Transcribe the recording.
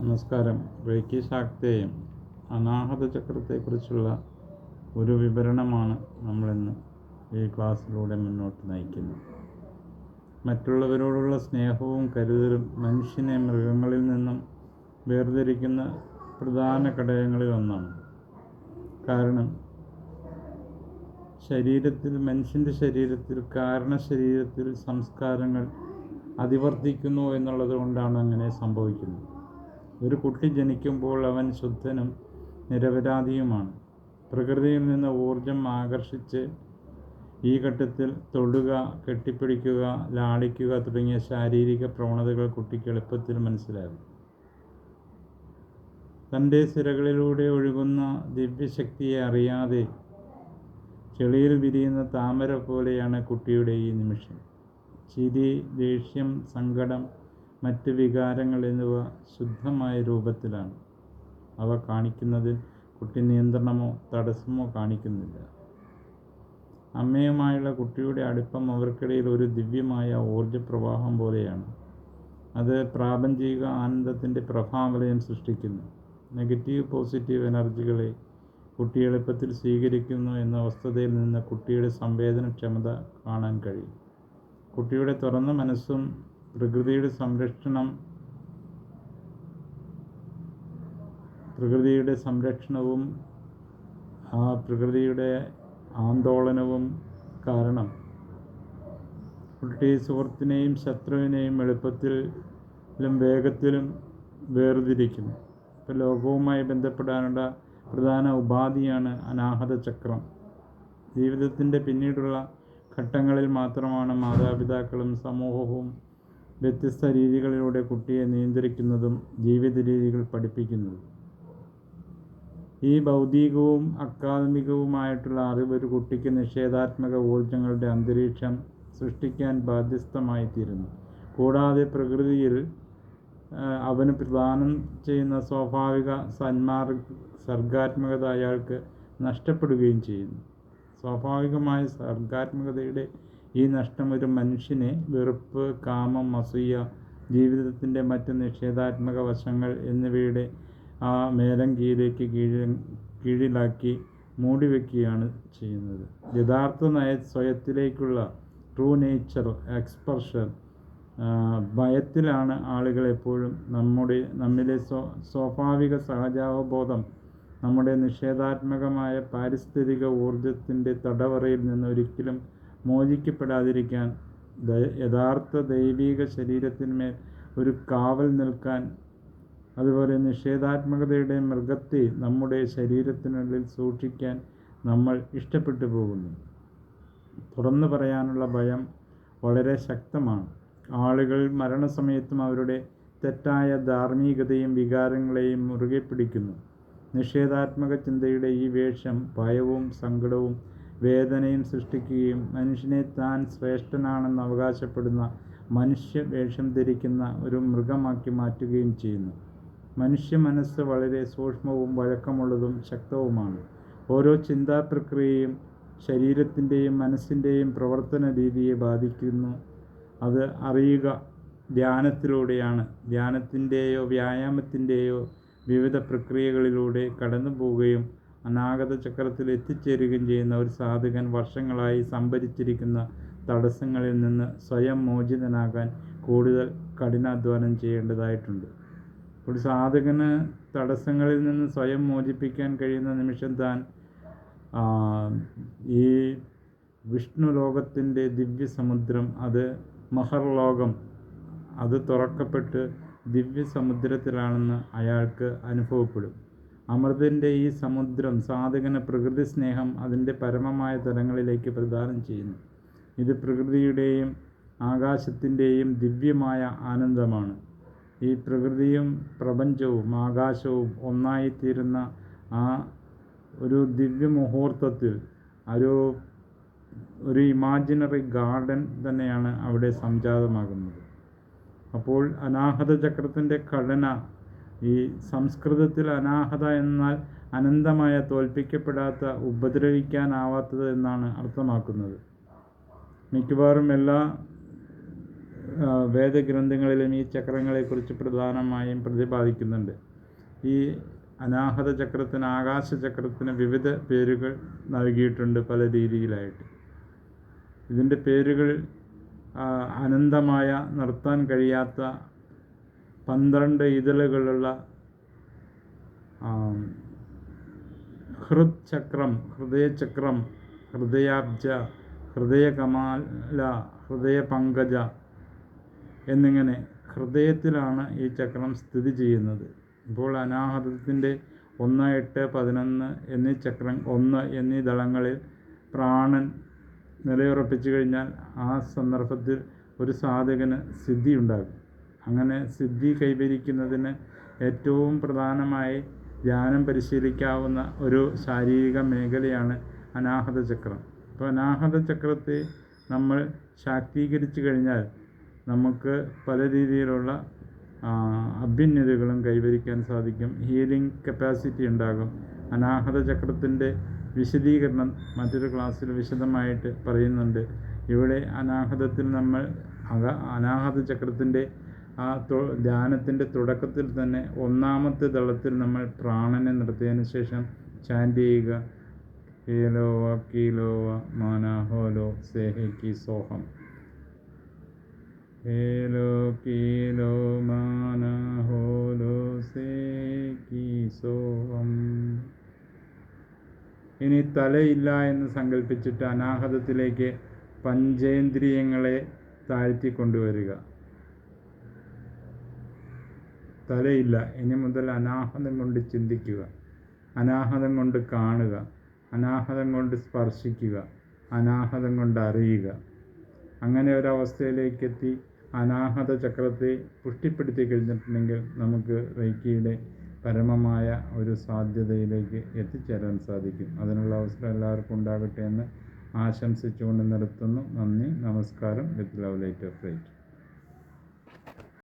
നമസ്കാരം. റേക്കി ശാക്തേയം അനാഹത ചക്രത്തെക്കുറിച്ചുള്ള ഒരു വിവരണമാണ് നമ്മളിന്ന് ഈ ക്ലാസ്സിലൂടെ മുന്നോട്ട് നയിക്കുന്നത്. മറ്റുള്ളവരോടുള്ള സ്നേഹവും കരുതലും മനുഷ്യനെ മൃഗങ്ങളിൽ നിന്നും വേർതിരിക്കുന്ന പ്രധാന ഘടകങ്ങളിൽ ഒന്നാണ്. കാരണം ശരീരത്തിൽ മനുഷ്യന്റെ ശരീരത്തിൽ കാരണ ശരീരത്തിൽ സംസ്കാരങ്ങൾ അതിവർത്തിക്കുന്നു എന്നുള്ളത് കൊണ്ടാണ് അങ്ങനെ സംഭവിക്കുന്നത്. ഒരു കുട്ടി ജനിക്കുമ്പോൾ അവൻ ശുദ്ധനും നിരപരാധിയുമാണ്. പ്രകൃതിയിൽ നിന്ന് ഊർജം ആകർഷിച്ച് ഈ ഘട്ടത്തിൽ തൊടുക കെട്ടിപ്പിടിക്കുക ലാളിക്കുക തുടങ്ങിയ ശാരീരിക പ്രവണതകൾ കുട്ടിക്ക് എളുപ്പത്തിൽ മനസ്സിലാകും. തന്റെ സിരകളിലൂടെ ഒഴുകുന്ന ദിവ്യശക്തിയെ അറിയാതെ ചെളിയിൽ വിരിയുന്ന താമര പോലെയാണ് കുട്ടിയുടെ ഈ നിമിഷം. ചിരി ദേഷ്യം സങ്കടം മറ്റ് വികാരങ്ങൾ എന്നിവ ശുദ്ധമായ രൂപത്തിലാണ്. അവ കാണിക്കുന്നതിൽ കുട്ടി നിയന്ത്രണമോ തടസ്സമോ കാണിക്കുന്നില്ല. അമ്മയുമായുള്ള കുട്ടിയുടെ അടുപ്പം അവർക്കിടയിൽ ഒരു ദിവ്യമായ ഊർജപ്രവാഹം പോലെയാണ്. അത് പ്രാപഞ്ചിക ആനന്ദത്തിന്റെ പ്രഭാവലയം സൃഷ്ടിക്കുന്നു. നെഗറ്റീവ് പോസിറ്റീവ് എനർജികളെ കുട്ടി എളുപ്പത്തിൽ സ്വീകരിക്കുന്നു എന്ന വസ്തുതയിൽ നിന്ന് കുട്ടിയുടെ സംവേദനക്ഷമത കാണാൻ കഴിയും. കുട്ടിയുടെ തുറന്ന മനസ്സും പ്രകൃതിയുടെ സംരക്ഷണം പ്രകൃതിയുടെ സംരക്ഷണവും ആ പ്രകൃതിയുടെ ആന്തോളനവും കാരണം. കുട്ടി സുഹൃത്തിനെയും ശത്രുവിനെയും എളുപ്പത്തിലും വേഗത്തിലും വേർതിരിക്കുന്നു ഇപ്പോൾ ലോകവുമായി ബന്ധപ്പെടാനുള്ള പ്രധാന ഉപാധിയാണ് അനാഹത ചക്രം. ജീവിതത്തിന്റെ പിന്നീടുള്ള ഘട്ടങ്ങളിൽ മാത്രമാണ് മാതാപിതാക്കളും സമൂഹവും വ്യത്യസ്ത രീതികളിലൂടെ കുട്ടിയെ നിയന്ത്രിക്കുന്നതും ജീവിത രീതികൾ പഠിപ്പിക്കുന്നതും. ഈ ഭൗതികവും അക്കാദമികവുമായിട്ടുള്ള അറിവ് ഒരു കുട്ടിക്ക് നിഷേധാത്മക ഊർജങ്ങളുടെ അന്തരീക്ഷം സൃഷ്ടിക്കാൻ ബാധ്യസ്ഥമായി തീരുന്നു കൂടാതെ പ്രകൃതിയിൽ അവന് പ്രദാനം ചെയ്യുന്ന സ്വാഭാവിക സന്മാർ സർഗാത്മകത അയാൾക്ക് നഷ്ടപ്പെടുകയും ചെയ്യുന്നു. സ്വാഭാവികമായ സർഗാത്മകതയുടെ ഈ നഷ്ടം ഒരു മനുഷ്യനെ വെറുപ്പ് കാമം അസൂയ ജീവിതത്തിന്റെ മറ്റ് നിഷേധാത്മക വശങ്ങൾ എന്നിവയുടെ ആ മേലങ്കിയിലേക്ക് കീഴിൽ കീഴിലാക്കി മൂടിവെക്കുകയാണ് ചെയ്യുന്നത്. യഥാർത്ഥ നയ സ്വയത്തിലേക്കുള്ള ട്രൂ നേച്ചർ എക്സ്പർഷൻ ഭയത്തിലാണ് ആളുകൾ എപ്പോഴും നമ്മുടെ നമ്മിലെ സ്വ സ്വാഭാവിക സഹജാവബോധം നമ്മുടെ നിഷേധാത്മകമായ പാരിസ്ഥിതിക ഊർജത്തിന്റെ തടവറയിൽ നിന്ന് ഒരിക്കലും മോചിക്കപ്പെടാതിരിക്കാൻ യഥാർത്ഥ ദൈവിക ശരീരത്തിന്മേൽ ഒരു കാവൽ നിൽക്കാൻ അതുപോലെ നിഷേധാത്മകതയുടെ മൃഗത്തെ നമ്മുടെ ശരീരത്തിനുള്ളിൽ സൂക്ഷിക്കാൻ നമ്മൾ ഇഷ്ടപ്പെട്ടു പോകുന്നു. തുറന്നു പറയാനുള്ള ഭയം വളരെ ശക്തമാണ്. ആളുകൾ മരണസമയത്തും അവരുടെ തെറ്റായ ധാർമ്മികതയും വികാരങ്ങളെയും മുറുകെ പിടിക്കുന്നു. നിഷേധാത്മക ചിന്തയുടെ ഈ വേഷം ഭയവും സങ്കടവും വേദനയും സൃഷ്ടിക്കുകയും മനുഷ്യനെ താൻ ശ്രേഷ്ഠനാണെന്ന് അവകാശപ്പെടുന്ന മനുഷ്യ വേഷം ധരിക്കുന്ന ഒരു മൃഗമാക്കി മാറ്റുകയും ചെയ്യുന്നു. മനുഷ്യ മനസ്സ് വളരെ സൂക്ഷ്മവും വഴക്കമുള്ളതും ശക്തവുമാണ്. ഓരോ ചിന്താ പ്രക്രിയയും ശരീരത്തിന്റെയും മനസ്സിന്റെയും പ്രവർത്തന രീതിയെ ബാധിക്കുന്നു. അത് അറിയുക ധ്യാനത്തിലൂടെയാണ്. ധ്യാനത്തിന്റെയോ വ്യായാമത്തിന്റെയോ വിവിധ പ്രക്രിയകളിലൂടെ കടന്നു പോവുകയും അനാഗത ചക്രത്തിൽ എത്തിച്ചേരുകയും ചെയ്യുന്ന ഒരു സാധകൻ വർഷങ്ങളായി സംഭരിച്ചിരിക്കുന്ന തടസ്സങ്ങളിൽ നിന്ന് സ്വയം മോചിതനാകാൻ കൂടുതൽ കഠിനാധ്വാനം ചെയ്യേണ്ടതായിട്ടുണ്ട്. ഒരു സാധകന് തടസ്സങ്ങളിൽ നിന്ന് സ്വയം മോചിപ്പിക്കാൻ കഴിയുന്ന നിമിഷം താൻ ഈ വിഷ്ണു ലോകത്തിന്റെ ദിവ്യസമുദ്രം അത് മഹർലോകം അത് തുറക്കപ്പെട്ട് ദിവ്യസമുദ്രത്തിലാണെന്ന് അയാൾക്ക് അനുഭവപ്പെടും. അമൃതിന്റെ ഈ സമുദ്രം സാധകന് പ്രകൃതി സ്നേഹം അതിന്റെ പരമമായ തലങ്ങളിലേക്ക് പ്രദാനം ചെയ്യുന്നു. ഇത് പ്രകൃതിയുടെയും ആകാശത്തിന്റെയും ദിവ്യമായ ആനന്ദമാണ്. ഈ പ്രകൃതിയും പ്രപഞ്ചവും ആകാശവും ഒന്നായിത്തീരുന്ന ആ ഒരു ദിവ്യ മുഹൂർത്തത്തിൽ ഒരു ഒരു ഇമാജിനറി ഗാർഡൻ തന്നെയാണ് അവിടെ സംജാതമാകുന്നത്. അപ്പോൾ അനാഹത ചക്രത്തിന്റെ ഘടന ഈ സംസ്കൃതത്തിൽ അനാഹത എന്നാൽ അനന്തമായ തോൽപ്പിക്കപ്പെടാത്ത ഉപദ്രവിക്കാനാവാത്തത് എന്നാണ് അർത്ഥമാക്കുന്നത്. മിക്കവാറും എല്ലാ വേദഗ്രന്ഥങ്ങളിലും ഈ ചക്രങ്ങളെക്കുറിച്ച് പ്രധാനമായും പ്രതിപാദിക്കുന്നുണ്ട്. ഈ അനാഹത ചക്രത്തിന് ആകാശ ചക്രത്തിന് വിവിധ പേരുകൾ നൽകിയിട്ടുണ്ട് പല രീതിയിലായിട്ട്. ഇതിന്റെ പേരുകൾ അനന്തമായ നിർത്താൻ കഴിയാത്ത പന്ത്രണ്ട് ഇതളുകളുള്ള ഹൃദ്ചക്രം ഹൃദ് ഹൃദയചക്രം ഹൃദയാബ്ജ ഹൃദയകമാല ഹൃദയപങ്കജ എന്നിങ്ങനെ ഹൃദയത്തിലാണ് ഈ ചക്രം സ്ഥിതി ചെയ്യുന്നത്. ഇപ്പോൾ അനാഹൃതത്തിന്റെ ഒന്ന് എട്ട് പതിനൊന്ന് എന്നീ ചക്രം ഒന്ന് എന്നീ ദളങ്ങളിൽ പ്രാണൻ നിലയുറപ്പിച്ചു കഴിഞ്ഞാൽ ആ സന്ദർഭത്തിൽ ഒരു സാധകന് സിദ്ധി ഉണ്ടാകും അങ്ങനെ സിദ്ധി കൈവരിക്കുന്നതിന് ഏറ്റവും പ്രധാനമായി ധ്യാനം പരിശീലിക്കാവുന്ന ഒരു ശാരീരിക മേഖലയാണ് അനാഹത ചക്രം. അപ്പോൾ അനാഹത ചക്രത്തെ നമ്മൾ ശാക്തീകരിച്ചു കഴിഞ്ഞാൽ നമുക്ക് പല രീതിയിലുള്ള ആ, കൈവരിക്കാൻ സാധിക്കും. ഹീലിംഗ് കപ്പാസിറ്റി ഉണ്ടാകും. അനാഹത ചക്രത്തിന്റെ വിശദീകരണം മറ്റൊരു ക്ലാസ്സിൽ വിശദമായിട്ട് പറയുന്നുണ്ട്. ഇവിടെ അനാഹതത്തിൽ നമ്മൾ അനാഹത ചക്രത്തിന്റെ ആ ധ്യാനത്തിന്റെ തുടക്കത്തിൽ തന്നെ ഒന്നാമത്തെ ദളത്തിൽ നമ്മൾ പ്രാണനെ നിർത്തിയതിനു ശേഷം ചാന്റ് ചെയ്യുക. കീലോവ കീലോവ മാനാഹോലോ സേഹിക്കി സോഹം ഹേലോ കീലോ മാനാഹോലോ സേഹി സോഹം ഇനി തലയില്ല എന്ന് സങ്കല്പിച്ചിട്ട് അനാഹതത്തിലേക്ക് പഞ്ചേന്ദ്രിയങ്ങളെ താഴ്ത്തി കൊണ്ടുവരിക. തലയില്ല. ഇനി മുതൽ അനാഹതം കൊണ്ട് ചിന്തിക്കുക. അനാഹതം കൊണ്ട് കാണുക. അനാഹതം കൊണ്ട് സ്പർശിക്കുക. അനാഹതം കൊണ്ട് അറിയുക. അങ്ങനെ ഒരവസ്ഥയിലേക്ക് എത്തി അനാഹത ചക്രത്തെ പുഷ്ടിപ്പെടുത്തി കഴിഞ്ഞിട്ടുണ്ടെങ്കിൽ നമുക്ക് റൈക്കിയുടെ പരമമായ ഒരു സാധ്യതയിലേക്ക് എത്തിച്ചേരാൻ സാധിക്കും. അതിനുള്ള അവസരം എല്ലാവർക്കും ഉണ്ടാകട്ടെ എന്ന് ആശംസിച്ചുകൊണ്ട് നിർത്തുന്നു. നന്ദി. നമസ്കാരം. With love light of right